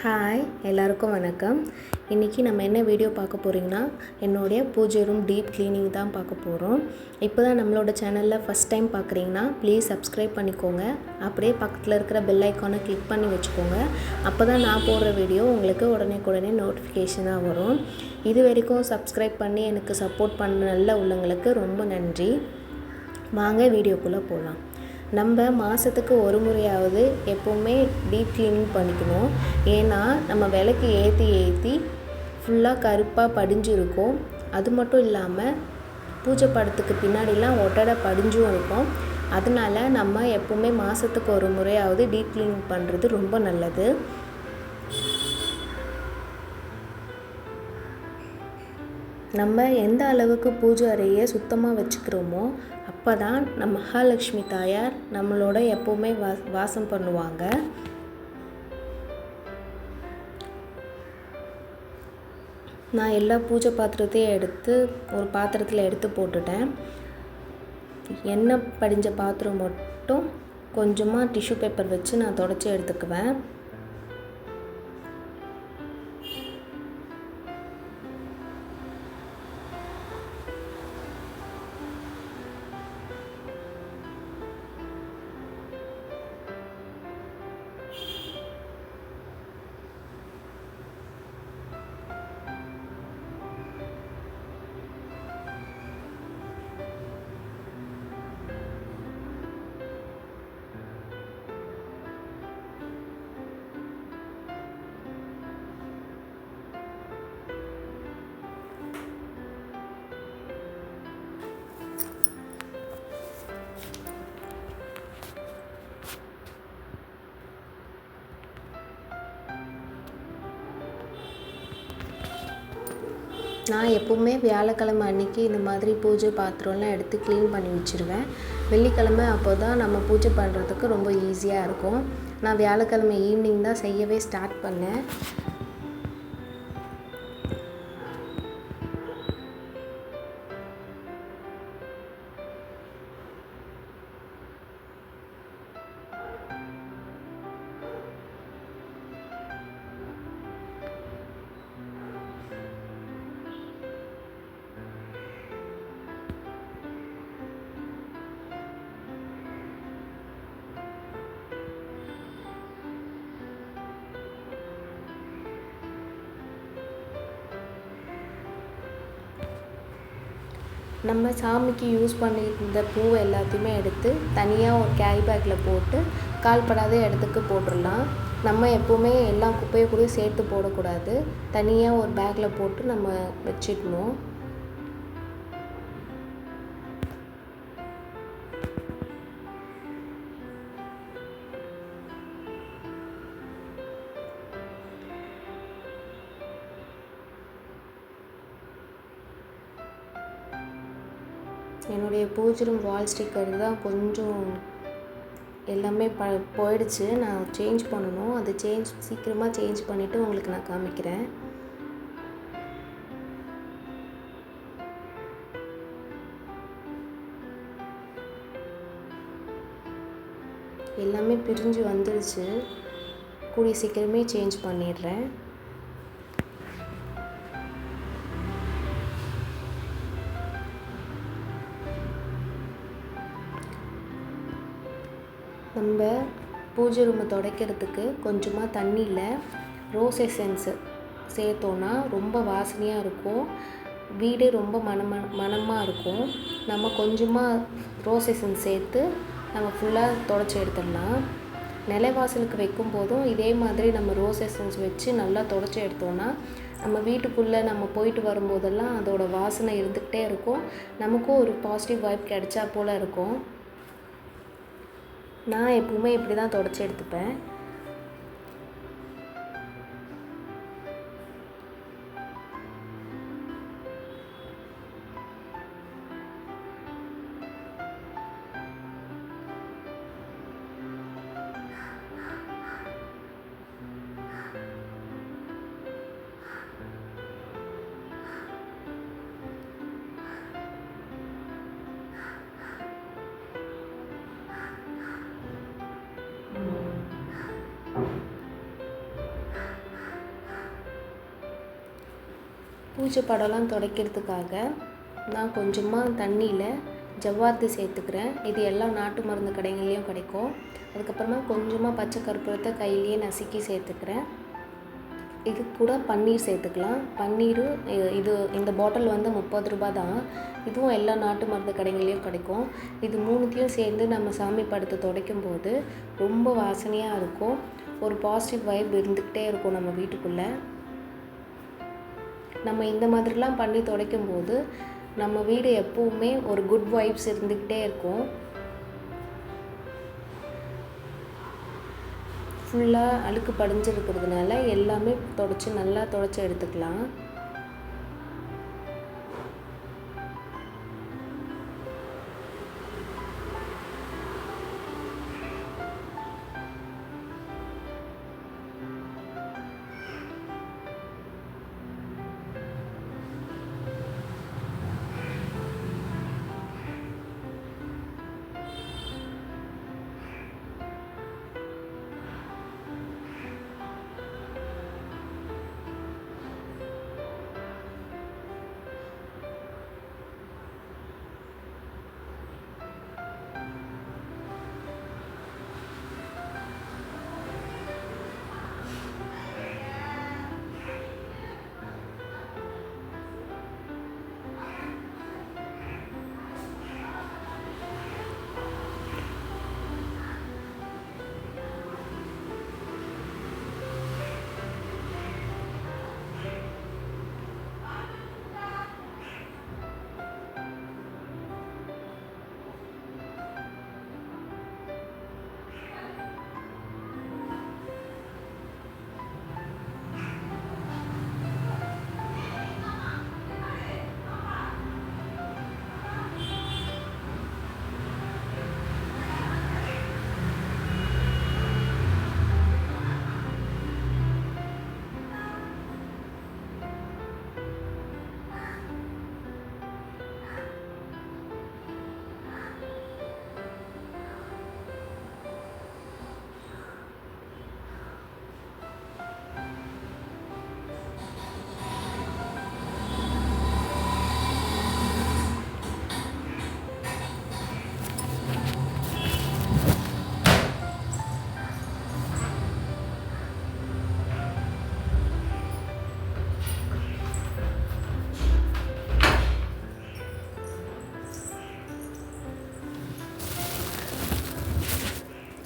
Hi எல்லாருக்கும் வணக்கம். இன்றைக்கி நம்ம என்ன வீடியோ பார்க்க போகிறீங்கன்னா என்னுடைய பூஜை ரூம் டீப் க்ளீனிங் தான் பார்க்க போகிறோம் இப்போ தான் நம்மளோட சேனலில் ஃபஸ்ட் டைம் பார்க்குறீங்கன்னா ப்ளீஸ் சப்ஸ்கிரைப் பண்ணிக்கோங்க. அப்படியே பக்கத்தில் இருக்கிற பெல் ஐக்கானை கிளிக் பண்ணி வச்சுக்கோங்க. அப்போ தான் நான் போடுற வீடியோ உங்களுக்கு உடனே உடனே நோட்டிஃபிகேஷனாக வரும். இது வரைக்கும் சப்ஸ்கிரைப் பண்ணி எனக்கு சப்போர்ட் பண்ண நல்ல உள்ளவங்களுக்கு ரொம்ப நன்றி. வாங்க வீடியோக்குள்ளே போகலாம் நம்ம மாதத்துக்கு ஒரு முறையாவது எப்போவுமே டீப் க்ளீனிங் பண்ணிக்கணும். ஏன்னா நம்ம விளக்கு ஏற்றி ஏற்றி ஃபுல்லாக கருப்பாக படிஞ்சிருக்கும். அது மட்டும் இல்லாமல் பூஜை படத்துக்கு பின்னாடிலாம் ஒட்டடை படிஞ்சும் இருக்கும். அதனால நம்ம எப்போவுமே மாதத்துக்கு ஒரு முறையாவது டீப் க்ளீனிங் பண்ணுறது ரொம்ப நல்லது. நம்ம எந்த அளவுக்கு பூஜை அறையை சுத்தமாக வச்சுக்கிறோமோ அப்போ தான் நம்ம மகாலட்சுமி தாயார் நம்மளோட எப்போவுமே வா வாசம் பண்ணுவாங்க. நான் எல்லா பூஜை பாத்திரத்தையும் எடுத்து ஒரு பாத்திரத்தில் எடுத்து போட்டுட்டேன். எண்ணெய் படிஞ்ச பாத்திரம் மட்டும் கொஞ்சமாக டிஷ்யூ பேப்பர் வச்சு நான் தொடச்சி எடுத்துக்குவேன். நான் எப்போவுமே வியாழக்கிழமை அன்னைக்கு இந்த மாதிரி பூஜை பாத்திரம்லாம் எடுத்து க்ளீன் பண்ணி வச்சுருவேன். வெள்ளிக்கிழமை அப்போ தான் நம்ம பூஜை பண்ணுறதுக்கு ரொம்ப ஈஸியாக இருக்கும். நான் வியாழக்கிழமை ஈவினிங் தான் செய்யவே ஸ்டார்ட் பண்ணேன். நம்ம சாமிக்கு யூஸ் பண்ணியிருந்த பூவை எல்லாத்தையுமே எடுத்து தனியாக ஒரு கேரி பேக்கில் போட்டு கால்படாத இடத்துக்கு போட்டுடலாம். நம்ம எப்போவுமே எல்லா குப்பையை கூட சேர்த்து போடக்கூடாது. தனியாக ஒரு பேக்கில் போட்டு நம்ம வச்சுக்கணும் என்னுடைய பூஜை ரூம் வால் ஸ்டிக்கர் தான் கொஞ்சம் எல்லாமே ப போயிடுச்சு. நான் சேஞ்ச் பண்ணணும். அது சேஞ்ச் சீக்கிரமாக சேஞ்ச் பண்ணிவிட்டு உங்களுக்கு நான் காமிக்கிறேன். எல்லாமே பிரிஞ்சு வந்துடுச்சு கூடிய சீக்கிரமே சேஞ்ச் பண்ணிடுறேன். நம்ம பூஜை ரூமை துடைக்கிறதுக்கு கொஞ்சமாக தண்ணியில் ரோஸ் எசன்ஸு சேர்த்தோன்னா ரொம்ப வாசனையாக இருக்கும். வீடு ரொம்ப மனம மனமாக இருக்கும். நம்ம கொஞ்சமாக ரோஸ் எசன்ஸ் சேர்த்து நம்ம ஃபுல்லாக தொடச்சி எடுத்துடலாம். நிலைவாசலுக்கு வைக்கும் போதும் இதே மாதிரி நம்ம ரோஸ் எசன்ஸ் வச்சு நல்லா தொடச்சி எடுத்தோன்னா நம்ம வீட்டுக்குள்ளே நம்ம போயிட்டு வரும்போதெல்லாம் அதோடய வாசனை இருந்துக்கிட்டே இருக்கும். நமக்கும் ஒரு பாசிட்டிவ் வைப் கிடைச்சா போல் இருக்கும். நான் எப்பவுமே இப்படி தான் தொடச்சி எடுத்துப்பேன். பூஜை படம்லாம் துடைக்கிறதுக்காக நான் கொஞ்சமாக தண்ணியில் ஜவ்வாத்து சேர்த்துக்கிறேன். இது எல்லா நாட்டு மருந்து கடைகள்லேயும் கிடைக்கும். அதுக்கப்புறமா கொஞ்சமாக பச்சை கற்பூரத்தை கையிலேயே நசுக்கி சேர்த்துக்கிறேன். இது கூட பன்னீர் சேர்த்துக்கலாம். பன்னீர் இது இந்த பாட்டில் வந்து முப்பது ரூபா தான். இதுவும் எல்லா நாட்டு மருந்து கடைகள்லேயும் கிடைக்கும். இது மூணுத்தையும் சேர்ந்து நம்ம சாமி படத்தை துடைக்கும் போது ரொம்ப வாசனையாக இருக்கும். ஒரு பாசிட்டிவ் வைப் இருந்துக்கிட்டே இருக்கும் நம்ம வீட்டுக்குள்ளே. நம்ம இந்த மாதிரிலாம் பண்ணி துடைக்கும் போது நம்ம வீடு எப்பவுமே ஒரு குட் வைப்ஸ் இருந்துக்கிட்டே இருக்கும். ஃபுல்லாக அழுக்கு படிஞ்சிருக்கிறதுனால எல்லாமே தொடச்சி நல்லா தொடச்சி எடுத்துக்கலாம்.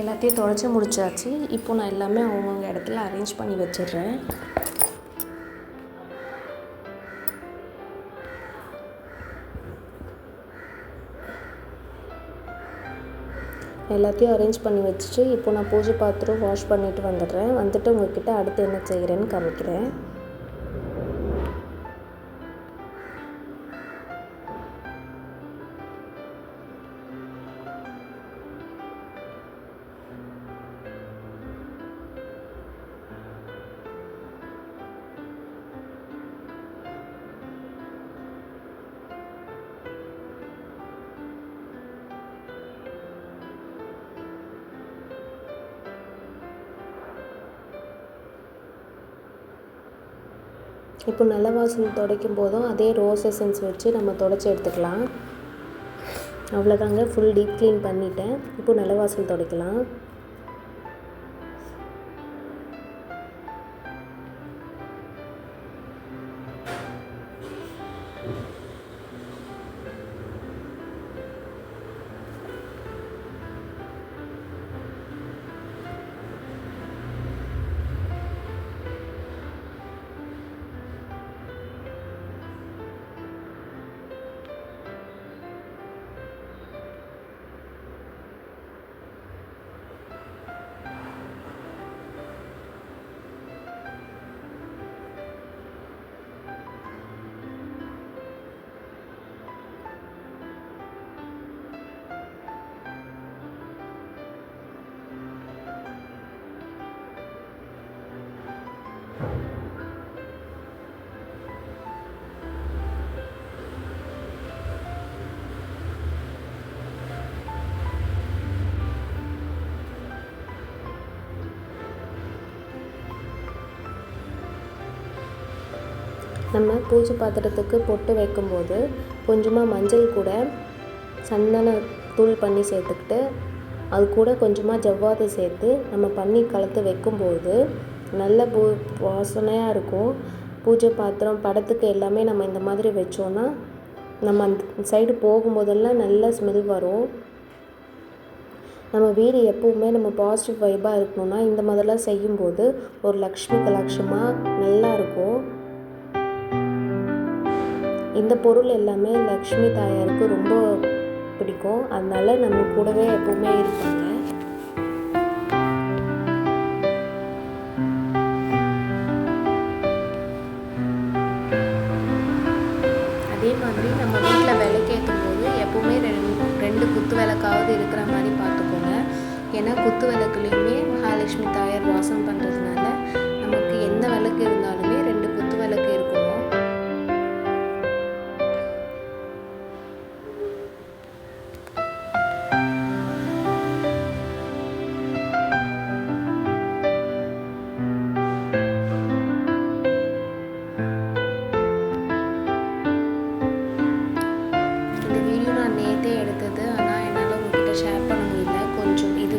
எல்லாத்தையும் தொடச்சி முடிச்சாச்சு. இப்போ நான் எல்லாமே அவங்கவுங்க இடத்துல அரேஞ்ச் பண்ணி வச்சிடுறேன். எல்லாத்தையும் அரேஞ்ச் பண்ணி வச்சுட்டு இப்போ நான் பூஜை பாத்திரம் வாஷ் பண்ணிட்டு வந்துடுறேன். வந்துட்டு உங்ககிட்ட அடுத்து என்ன செய்கிறேன்னு காமிக்கிறேன். இப்போ நல்ல வாசனை துடைக்கும் போதும் அதே ரோஸ் எசன்ஸ் வச்சு நம்ம துடைச்சி எடுத்துக்கலாம். அவ்வளோதாங்க ஃபுல் டீப் க்ளீன் பண்ணிவிட்டேன் இப்போ நல்ல வாசல் துடைக்கலாம். நம்ம பூஜை பாத்திரத்துக்கு பொட்டு வைக்கும்போது கொஞ்சமாக மஞ்சள் கூட சந்தன தூள் பண்ணி சேர்த்துக்கிட்டு அது கூட கொஞ்சமாக ஜவ்வாது சேர்த்து நம்ம பண்ணி கலந்து வைக்கும்போது நல்ல பூ வாசனையாக இருக்கும். பூஜை பாத்திரம் படத்துக்கு எல்லாமே நம்ம இந்த மாதிரி வச்சோன்னா நம்ம அந்த சைடு போகும்போதெல்லாம் நல்ல ஸ்மெல் வரும். நம்ம வீடு எப்போவுமே நம்ம பாசிட்டிவ் வைபாக இருக்கணும்னா இந்த மாதிரிலாம் செய்யும்போது ஒரு லக்ஷ்மி கலாட்சமாக நல்லா இருக்கும். இந்த பொருள் எல்லாமே லக்ஷ்மி தாயாருக்கு ரொம்ப பிடிக்கும். அதனால நம்ம கூடவே எப்போவுமே இருப்பாங்க அதே மாதிரி நம்ம வீட்டில் விளக்கேற்றும் போது எப்போவுமே ரெண்டு ரெண்டு குத்து விளக்காவது இருக்கிற மாதிரி பார்த்துக்கோங்க. ஏன்னா குத்து விளக்குலேயுமே மகாலட்சுமி தாயார் வாசம் பண்ணுறதுனால எடுத்தது. ஆனால் என்னால் உங்ககிட்ட ஷேர் பண்ண முடியல. கொஞ்சம் இது